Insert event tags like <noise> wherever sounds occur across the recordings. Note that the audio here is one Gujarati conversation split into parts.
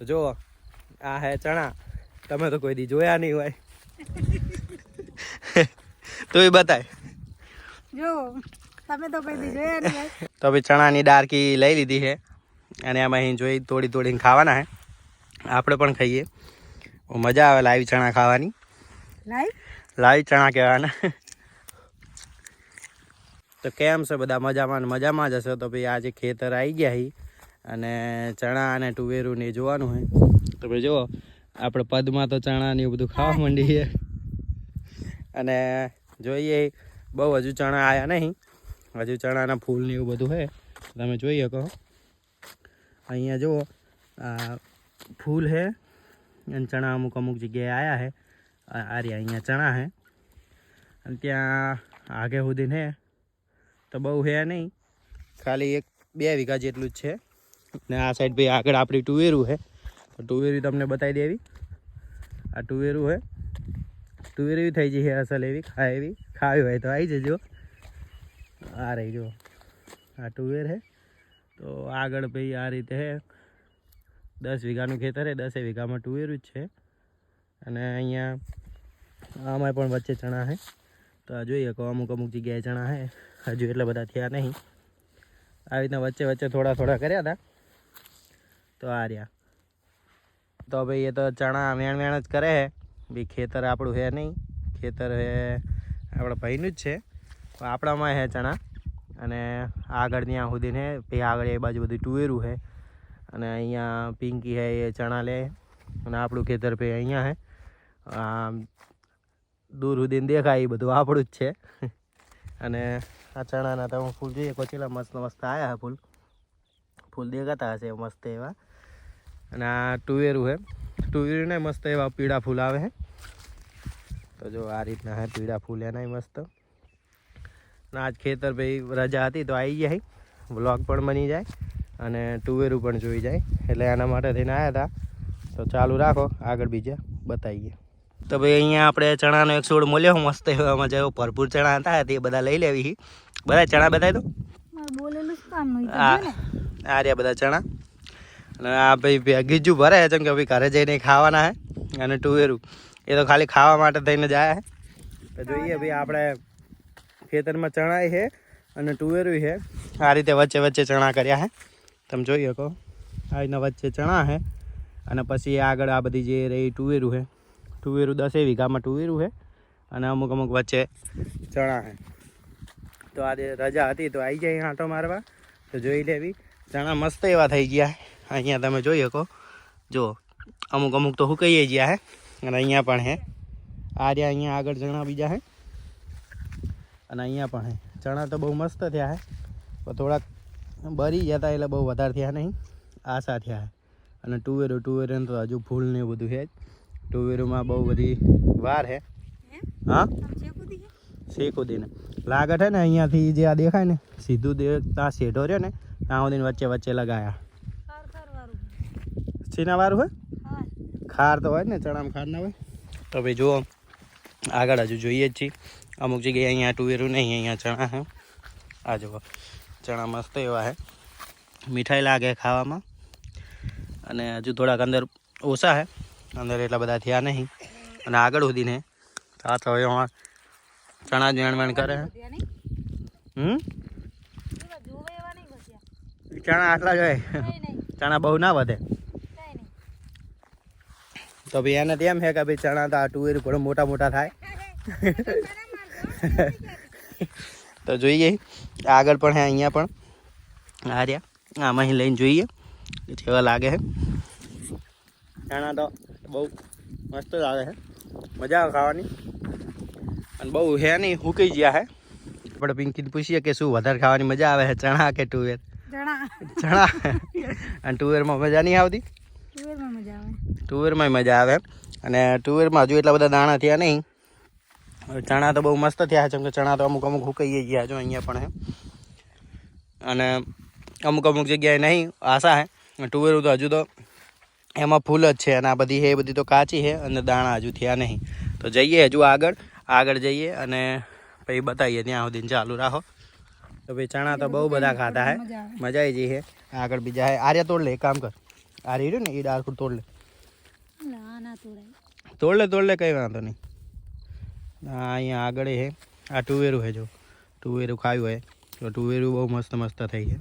તો જો આ હે ચણા. તમે તો કોઈ દી જોયા નહીં હોય. <laughs> તો એ બતાય. જો તમે તો કોઈ દી જોયા નહીં ભાઈ તો ભાઈ ચણાની ડારકી લઈ લીધી છે અને આમાં અહીં જોઈ તોડી તોડીને ખાવાના હે. આપણે પણ ખાઈએ. મજા આવે લાઈવ ચણા ખાવાની. લાઈ? લાઈવ ચણા કહેવાના. <laughs> તો કેમ છે બધા? મજામાં મજામાં જ હશે? તો ભાઈ આજે ખેતર આવી ગયા હી. અને ચણા અને ટુવેરું ને જોવાનું હોય. તો ભાઈ જુઓ, આપણે પદમાં તો ચણા ને એવું બધું ખાવા માંડીએ. અને જોઈએ, બહુ હજુ ચણા આવ્યા નહીં. હજુ ચણાના ફૂલ ને એવું બધું છે તમે જોઈ શકો અહીંયા જુઓ ફૂલ હે. અને ચણા અમુક અમુક જગ્યાએ આવ્યા હે. આ રહ્યા અહીંયા ચણા હે. અને ત્યાં આગે સુધી હે. તો બહુ છે નહીં. ખાલી એક બે વીઘા જેટલું જ છે. ને આ સાઈડ ભાઈ આગળ આપણી ટુવેરું છે. તો ટુવેરી તમને બતાવી દેવી. આ ટુવેરું છે. ટુવેરું થઈ જશે અસલ એવી, ખાય એવી. ખાવી હોય તો આવી જજો. આ રહી જો આ ટુવેર છે. તો આગળ ભાઈ આ રીતે છે. દસ વીઘાનું ખેતર છે. દસે વીઘામાં ટુવેરું જ છે. અને અહીંયા આમાં પણ વચ્ચે ચણા છે. તો આ જોઈએ કહો અમુક અમુક જગ્યાએ ચણા છે. હજુ એટલા બધા થયા નહીં. આવી રીતના વચ્ચે વચ્ચે થોડા થોડા કર્યા હતા. તો આ રહ્યા. તો ભાઈ એ તો ચણા વેણ વેણ જ કરે છે બી ખેતર આપણું છે નહીં. ખેતર હે આપણા ભાઈનું જ છે. આપણામાં હે ચણા. અને આગળ ત્યાં સુધી ને પછી આગળ એ બાજુ બધું ટુવેરું છે અને અહીંયા પિંકી હે એ ચણા લે. અને આપણું ખેતર ભાઈ અહીંયા હે. દૂર સુધી દેખાય એ બધું. આપણું જ છે. અને આ ચણાના તમે ફૂલ જોઈએ. કોચેલા મસ્ત મસ્ત આવ્યા ફૂલ. ફૂલ દેખાતા હશે મસ્ત એવા. અને આ ટુવેરું છે ટુવેરું ને મસ્ત એવા પીળા ફૂલ આવે છે તો જો આ રીતના હે પીળા ફૂલ એના મસ્ત. આજ ખેતર ભાઈ રજા હતી તો આવી જાય વ્લોગ પણ બની જાય અને ટુવેરું પણ જોઈ જાય. એટલે એના માટે થઈને આવ્યા હતા તો ચાલુ રાખો આગળ બીજા બતાવીએ. તો ભાઈ અહીંયા આપણે ચણાનો એક છોડ મળ્યો મસ્ત એવામાં જેવો ભરપૂર ચણા હતા તે બધા લઈ લેવી બધા ચણા બતાવી દો. આ રહ્યા બધા ચણા. અને આ ભાઈ ભેગીજું ભરે છે, કેમ કે ભાઈ ઘરે જઈને ખાવાના હે અને ટુવેરું એ તો ખાલી ખાવા માટે થઈને જાય તો જોઈએ ભાઈ આપણે ખેતરમાં ચણાય છે અને ટુવેરું છે આ રીતે વચ્ચે વચ્ચે ચણા કર્યા હે. તમે જોઈ શકો. આ રીતના વચ્ચે ચણા છે અને પછી આગળ આ બધી જે રહી ટુવેરું છે ટુવેરું દસે વીઘામાં ટુવેરું છે અને અમુક અમુક વચ્ચે ચણા છે તો આજે રજા હતી તો આવી જાય આંટો મારવા. તો જોઈ લેવી. ચણા મસ્ત એવા થઈ ગયા અહીંયા તમે જોઈ શકો. જો અમુક અમુક તો હુકાઈ ગયા હે. અને અહીંયા પણ હે. આ રહ્યા અહીંયા આગળ ચણા બીજા હે. અને અહીંયા પણ હે. ચણા તો બહુ મસ્ત થયા હે. પણ થોડાક બરી હતા એટલે બહુ વધારે થયા નહીં. આશા થયા અને ટુવેરો ટુવેરો તો હજુ ફૂલ ને એવું બધું છે જ. ટુવેરોમાં બહુ બધી વાર હે. હા? શેકુદીને લાગત હે ને અહીંયાથી જે આ દેખાય ને, સીધું ત્યાં શેઢો રહ્યો ને, ત્યાં સુધી વચ્ચે વચ્ચે લગાયા. વાળું સીના હોય? ખાર તો હોય ને ચણામાં ખાર ના હોય. તો ભાઈ જુઓ આગળ હજુ જોઈએ જ છીએ. અમુક જગ્યાએ અહીંયા ટુવેરું નહીં અહીંયા ચણા હે. આ જુઓ ચણા મસ્ત એવા હે. મીઠાઈ લાગે ખાવામાં. અને હજુ થોડાક અંદર ઓછા હે. અંદર એટલા બધા થયા નહીં. અને આગળ સુધીને આ તો હવે અમાર ચણા જ વેણ વેણ કરે હમ? ચણા આટલા જ હોય. ચણા બહુ ના વધે. તો ભાઈ એને તેમ એમ છે કે ભાઈ ચણા તો આ ટુવેર ઘણો મોટા મોટા થાય. તો જોઈએ આગળ પણ હે અહીંયા પણ. આ રહ્યા આમાં અહીં લઈને જોઈએ જેવા લાગે છે ચણા તો બહુ મસ્ત લાગે છે મજા આવે ખાવાની. અને બહુ હે નહીં હુકી ગયા હે. આપણે પિંકીને પૂછીએ કે શું વધારે ખાવાની મજા આવે છે ચણા કે ટુવેર ચણા. ચણા. અને ટુવેરમાં મજા નહીં આવતી? ટુવેરમાં મજા આવે. ટુવેરમાં મજા આવે. અને ટુવેરમાં હજુ એટલા બધા દાણા થયા નહીં. ચણા તો બહુ મસ્ત થયા છે કે ચણા તો અમુક અમુક હુકાઈ ગયા જો અહીંયા પણ અને અમુક અમુક જગ્યાએ નહીં, આશા હે. ટુવેરું તો હજુ તો એમાં ફૂલ જ છે અને આ બધી હે, એ બધી તો કાચી છે અને દાણા હજુ થયા નહીં. તો જઈએ હજુ આગળ આગળ જઈએ અને પછી બતાવીએ ત્યાં સુધી ચાલુ રાખો. તો ભાઈ ચણા તો બહુ બધા ખાધા હે. મજા આવી જઈ છે આગળ બીજા હે. આર્યા તોડ લે કામ કર. આ રહ્યું ને, એ ડાળખું તોડ લે. ના ના તોડાય તોડ લે તોડ લે કંઈ વાંધો નહીં. અહીંયા આગળ હે. આ ટુવેરું હે જો. ટુવેરું ખાયું હે. તો ટુવેરું બહુ મસ્ત મસ્ત થઈ છે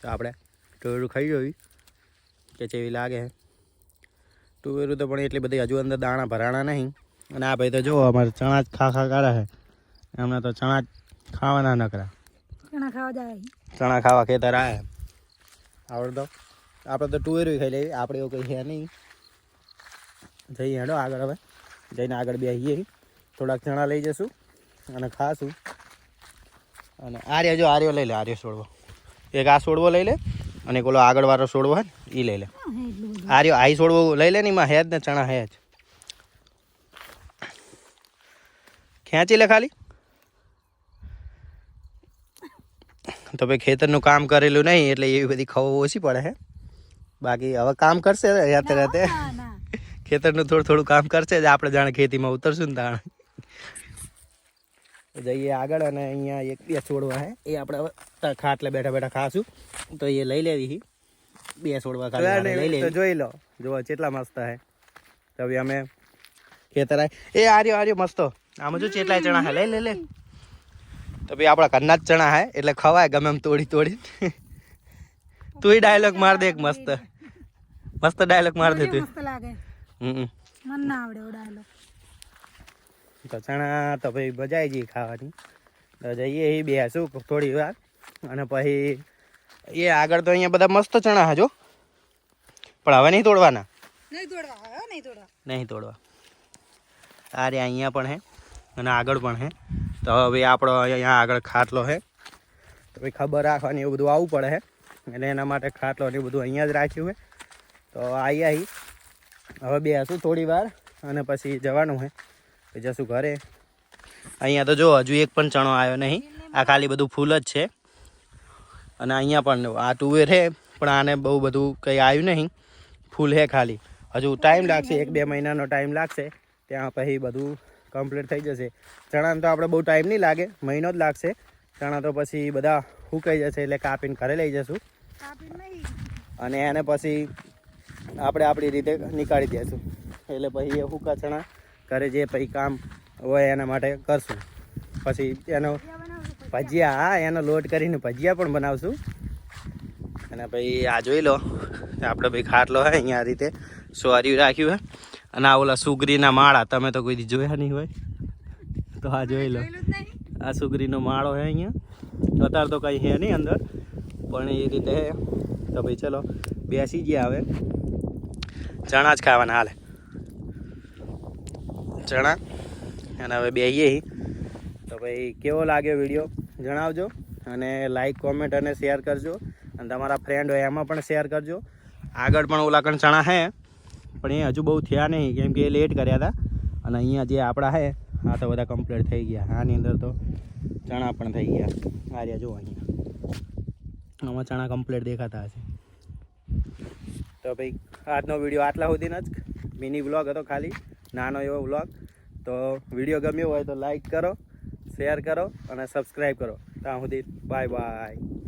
તો આપણે ટુવેરું ખાઈ જોઈ કે જેવી લાગે હે. ટુવેરું તો પણ એટલી બધી હજુ અંદર દાણા ભરાણા નહીં. અને આ ભાઈ તો જો અમારે ચણા જ ખા ખા કાઢે છે એમને તો ચણા જ ખાવાના નકરા. ચણા ખાવા જાય. ચણા ખાવા ખેતર આવે આવડતો આપણે તો ટુવેરું ખાઈ લેવી આપણે એવું કંઈ છે નહીં. જઈએ હેડો આગળ હવે. જઈને આગળ બેસીએ થોડાક ચણા લઈ જશું અને ખાશું. અને આર્ય જો આર્યો લઈ લે, આર્ય છોડવો એક આ છોડવો લઈ લે અને એક ઓલો આગળવાળો છોડવો હોય ને એ લઈ લે. આર્યો આઈ છોડવો લઈ લે ને, એમાં હેજ ને, ચણા હે જ. ખેંચી લે ખાલી. તો ભાઈ ખેતરનું કામ કરેલું નહીં, એટલે એવી બધી ખવો ઓછી પડે હે. બાકી હવે કામ કરશે ના ના ખેતરનું થોડું થોડું કામ કરશે જ. આપણે જાણે ખેતીમાં ઉતરશું ને તાણે. જઈએ આગળ અને અહીંયા એક બે છોડવા હે. એ આપણે હવે ખાટલે બેઠા બેઠા ખાશું. તો એ લઈ લેવી હી. બે છોડવા ખાલી લઈ લેવી. જોઈ લો. જો કેટલા મસ્ત હે. તો હવે અમે ખેતર આય એ આર્યો આર્યો મસ્ત. આમાં જો કેટલાય ચણા હે. લઈ લે લે. તો ભાઈ આપણા ઘરના જ ચણા હે. એટલે ખવાય ગમે એમ તોડી તોડી. તું ડાયલોગ માર દે એક મસ્ત. મસ્ત ડાયલોગ માર દે તું. મસ્ત લાગે. હમ મન ના આવડે ઉડાયેલો તો ચણા તો ભાઈ મજા આવી જઈ ખાવાની. તો જઈએ એ બેસું થોડી વાર. અને પછી એ આગળ તો અહીંયા બધા મસ્ત ચણા હજો પણ હવે નહીં તોડવાના. નહીં તોડવા હા નહીં તોડવા. નહીં તોડવા. અરે અહીંયા પણ હે અને આગળ પણ હે. તો હવે આપણો અહીંયા આગળ ખાટલો હે. તો ભાઈ ખબર રાખવાની એવું બધું આવવું પડે હે. એટલે એના માટે ખાટલો ને બધું અહીંયા જ રાખ્યું હે. તો આવી આવી બે હશું થોડી વાર અને પછી જવાનું હે. પછી જશું ઘરે. અહીંયા તો જો હજુ એક પણ ચણો આવ્યો નહીં. આ ખાલી બધું ફૂલ જ છે. અને અહીંયા પણ આ ટુવેર છે પણ આને બહુ બધું કંઈ આવ્યું નહીં. ફૂલ છે ખાલી. હજુ ટાઈમ લાગશે એક બે મહિનાનો ટાઈમ લાગશે. ત્યાં પછી બધું કમ્પ્લીટ થઈ જશે. ચણાને તો આપણે બહુ ટાઈમ નહીં લાગે મહિનો જ લાગશે. ચણા તો પછી બધા સુકાઈ જશે એટલે કાપીને ઘરે લઈ જશું. અને એને પછી આપણે આપણી રીતે નીકાળી દઈશું એટલે પછી એ સૂકા ચણા ઘરે જે પછી કામ હોય એના માટે કરશું. પછી એનો ભજીયા, હા, એનો લોટ કરીને ભજીયા પણ બનાવશું. અને ભાઈ આ જોઈ લો આપણે ભાઈ ખાટલો હોય અહીંયા રીતે સોરી રાખ્યું હે. અને આ ઓલા સુગરીના માળા, તમે તો કોઈ જોયા નહીં હોય. તો આ જોઈ લો, આ સુગરીનો માળો છે અહીંયા. અત્યારે તો કંઈ છે નહીં અંદર. પણ એ રીતે તો ભાઈ ચલો, બેસી ગયા હવે. ચણા જ ખાવાના હાલે. ચણા? અને હવે બેહીએ. તો ભાઈ કેવો લાગ્યો વીડિયો? જણાવજો અને લાઈક કોમેન્ટ અને શેર કરજો. અને તમારા ફ્રેન્ડ હોય એમાં પણ શેર કરજો. આગળ પણ ઓલા કણ ચણા હે પણ એ હજુ બહુ થયા નહીં કેમ કે એ લેટ કર્યા હતા. અને અહીંયા જે આપણા હે આ તો બધા કમ્પ્લીટ થઈ ગયા. આની અંદર તો ચણા પણ થઈ ગયા. આ રહ્યા જુઓ અહીંયા. આમાં ચણા કમ્પ્લીટ દેખાતા હશે. તો ભાઈ આજનો વીડિયો આટલા સુધીનો જ મિની વ્લોગ હતો ખાલી, નાનો એવો વ્લોગ. તો વીડિયો ગમ્યો હોય તો લાઈક કરો શેર કરો અને સબસ્ક્રાઈબ કરો. ત્યાં સુધી બાય બાય